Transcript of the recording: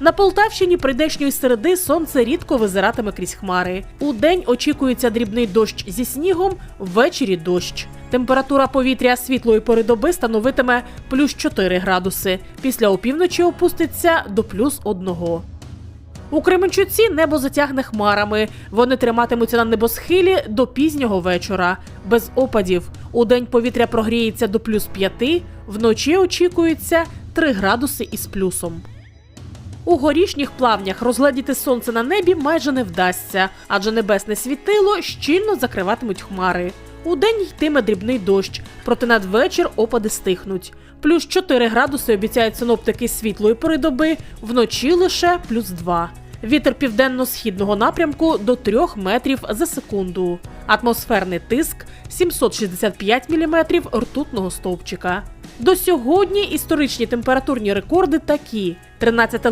На Полтавщині прийдешньої середи сонце рідко визиратиме крізь хмари. У день очікується дрібний дощ зі снігом, ввечері дощ. Температура повітря світлої пори доби становитиме плюс 4 градуси. Після опівночі опуститься до плюс 1. У Кременчуці небо затягне хмарами. Вони триматимуться на небосхилі до пізнього вечора, без опадів. У день повітря прогріється до плюс 5, вночі очікується 3 градуси із плюсом. У горішніх плавнях розгледіти сонце на небі майже не вдасться, адже небесне світило щільно закриватимуть хмари. Удень йтиме дрібний дощ, проте надвечір опади стихнуть. Плюс 4 градуси обіцяють синоптики світлої пори доби, вночі лише плюс 2. Вітер південно-східного напрямку до 3 метрів за секунду. Атмосферний тиск 765 міліметрів ртутного стовпчика. До сьогодні історичні температурні рекорди такі: 13